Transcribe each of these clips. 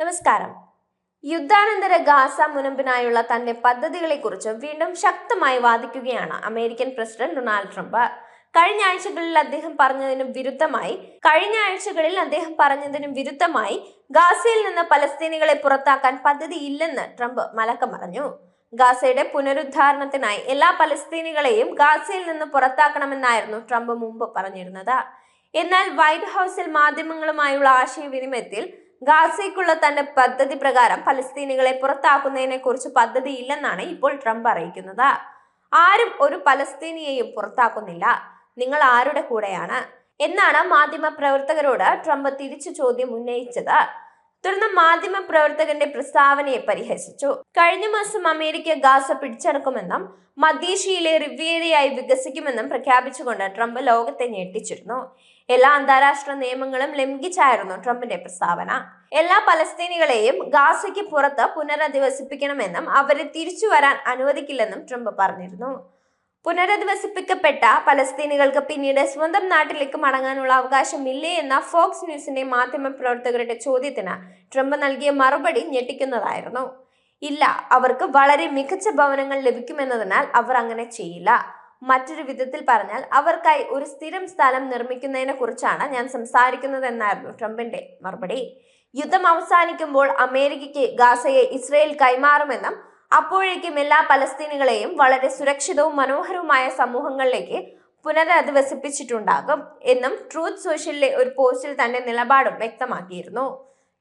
നമസ്കാരം. യുദ്ധാനന്തര ഗാസ മുനമ്പിനായുള്ള തന്റെ പദ്ധതികളെക്കുറിച്ച് വീണ്ടും ശക്തമായി വാദിക്കുകയാണ് അമേരിക്കൻ പ്രസിഡന്റ് ഡൊണാൾഡ് ട്രംപ്. കഴിഞ്ഞ ആഴ്ചകളിൽ അദ്ദേഹം പറഞ്ഞതിനും വിരുദ്ധമായി കഴിഞ്ഞ ആഴ്ചകളിൽ അദ്ദേഹം പറഞ്ഞതിനും വിരുദ്ധമായി ഗാസയിൽ നിന്ന് പലസ്തീനികളെ പുറത്താക്കാൻ പദ്ധതിയില്ലെന്ന് ട്രംപ് മലക്കം പറഞ്ഞു ഗാസയുടെ പുനരുദ്ധാരണത്തിനായി എല്ലാ പലസ്തീനികളെയും ഗാസയിൽ നിന്ന് പുറത്താക്കണമെന്നായിരുന്നു ട്രംപ് മുമ്പ് പറഞ്ഞിരുന്നത്. എന്നാൽ വൈറ്റ് ഹൗസിൽ മാധ്യമങ്ങളുമായുള്ള ആശയവിനിമയത്തിൽ ഗാസയ്ക്കുള്ള തന്റെ പദ്ധതി പ്രകാരം പലസ്തീനികളെ പുറത്താക്കുന്നതിനെ കുറിച്ച് പദ്ധതിയില്ലെന്നാണ് ഇപ്പോൾ ട്രംപ് അറിയിക്കുന്നത്. ആരും ഒരു പലസ്തീനിയെയും പുറത്താക്കുന്നില്ല. നിങ്ങൾ ആരുടെ കൂടെയാണ്? എന്നാണ് മാധ്യമ പ്രവർത്തകരോട് ട്രംപ് തിരിച്ചു ചോദ്യം ഉന്നയിച്ചത്. തുടർന്ന് മാധ്യമ പ്രവർത്തകന്റെ പ്രസ്താവനയെ പരിഹസിച്ചു. കഴിഞ്ഞ മാസം അമേരിക്ക ഗാസ പിടിച്ചടക്കുമെന്നും മധ്യേഷ്യയിലെ റിവ്യേരിയായി വികസിക്കുമെന്നും പ്രഖ്യാപിച്ചുകൊണ്ട് ട്രംപ് ലോകത്തെ ഞെട്ടിച്ചിരുന്നു. എല്ലാ അന്താരാഷ്ട്ര നിയമങ്ങളും ലംഘിച്ചായിരുന്നു ട്രംപിന്റെ പ്രസ്താവന. എല്ലാ പലസ്തീനികളെയും ഗാസയ്ക്ക് പുറത്ത് പുനരധിവസിപ്പിക്കണമെന്നും അവരെ തിരിച്ചു വരാൻ അനുവദിക്കില്ലെന്നും ട്രംപ് പറഞ്ഞിരുന്നു. പുനരധിവസിപ്പിക്കപ്പെട്ട പലസ്തീനികൾക്ക് പിന്നീട് സ്വന്തം നാട്ടിലേക്ക് മടങ്ങാനുള്ള അവകാശമില്ലേ എന്ന ഫോക്സ് ന്യൂസിന്റെ മാധ്യമ പ്രവർത്തകരുടെ ചോദ്യത്തിന് ട്രംപ് നൽകിയ മറുപടി ഞെട്ടിക്കുന്നതായിരുന്നു. ഇല്ല അവർക്ക് വളരെ മികച്ച ഭവനങ്ങൾ ലഭിക്കുമെന്നതിനാൽ അവർ അങ്ങനെ ചെയ്യില്ല. മറ്റൊരു വിധത്തിൽ പറഞ്ഞാൽ അവർക്കായി ഒരു സ്ഥിരം സ്ഥലം നിർമ്മിക്കുന്നതിനെ കുറിച്ചാണ് ഞാൻ സംസാരിക്കുന്നതെന്നായിരുന്നു ട്രംപിന്റെ മറുപടി. യുദ്ധം അവസാനിക്കുമ്പോൾ അമേരിക്കയ്ക്ക് ഗാസയെ ഇസ്രയേൽ കൈമാറുമെന്നും അപ്പോഴേക്കും എല്ലാ പലസ്തീനികളെയും വളരെ സുരക്ഷിതവും മനോഹരവുമായ സമൂഹങ്ങളിലേക്ക് പുനരധിവസിപ്പിച്ചിട്ടുണ്ടാകും എന്നും ട്രൂത്ത് സോഷ്യലിലെ ഒരു പോസ്റ്റിൽ തന്റെ നിലപാടും വ്യക്തമാക്കിയിരുന്നു.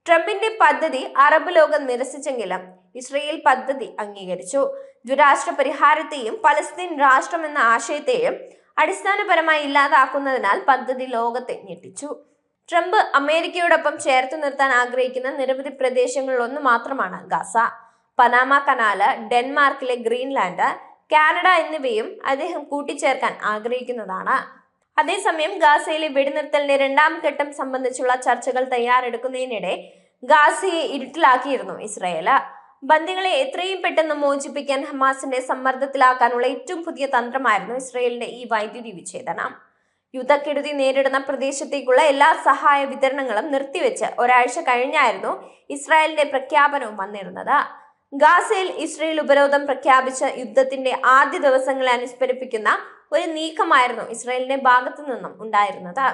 ട്രംപിന്റെ പദ്ധതി അറബ് ലോകം നിരസിച്ചെങ്കിലും ഇസ്രയേൽ പദ്ധതി അംഗീകരിച്ചു. ദുരാഷ്ട്ര പരിഹാരത്തെയും പലസ്തീൻ രാഷ്ട്രം എന്ന ആശയത്തെയും അടിസ്ഥാനപരമായി ഇല്ലാതാക്കുന്നതിനാൽ പദ്ധതി ലോകത്തെ ഞെട്ടിച്ചു. ട്രംപ് അമേരിക്കയോടൊപ്പം ചേർത്ത് നിർത്താൻ ആഗ്രഹിക്കുന്ന നിരവധി പ്രദേശങ്ങളിൽ ഒന്ന് മാത്രമാണ് ഗാസ. പനാമ കനാല് ഡെൻമാർക്കിലെ ഗ്രീൻലാൻഡ് കാനഡ എന്നിവയും അദ്ദേഹം കൂട്ടിച്ചേർക്കാൻ ആഗ്രഹിക്കുന്നതാണ്. അതേസമയം ഗാസയിലെ വെടിനിർത്തലിന്റെ രണ്ടാം ഘട്ടം സംബന്ധിച്ചുള്ള ചർച്ചകൾ തയ്യാറെടുക്കുന്നതിനിടെ ഗാസയെ ഇരുട്ടിലാക്കിയിരുന്നു ഇസ്രയേൽ ബന്ദികളെ എത്രയും പെട്ടെന്ന് മോചിപ്പിക്കാൻ ഹമാസിന്റെ സമ്മർദ്ദത്തിലാക്കാനുള്ള ഏറ്റവും പുതിയ തന്ത്രമായിരുന്നു ഇസ്രയേലിന്റെ ഈ വൈദ്യുതി വിച്ഛേദനം. യുദ്ധക്കെടുതി നേരിടുന്ന പ്രദേശത്തേക്കുള്ള എല്ലാ സഹായ വിതരണങ്ങളും നിർത്തിവെച്ച് ഒരാഴ്ച കഴിഞ്ഞായിരുന്നു ഇസ്രായേലിന്റെ പ്രഖ്യാപനവും വന്നിരുന്നത്. ഗാസയിൽ ഇസ്രയേൽ ഉപരോധം പ്രഖ്യാപിച്ച യുദ്ധത്തിന്റെ ആദ്യ ദിവസങ്ങളെ അനുസ്മരിപ്പിക്കുന്ന ഒരു നീക്കമായിരുന്നു ഇസ്രയേലിന്റെ ഭാഗത്തു നിന്നും ഉണ്ടായിരുന്നത്.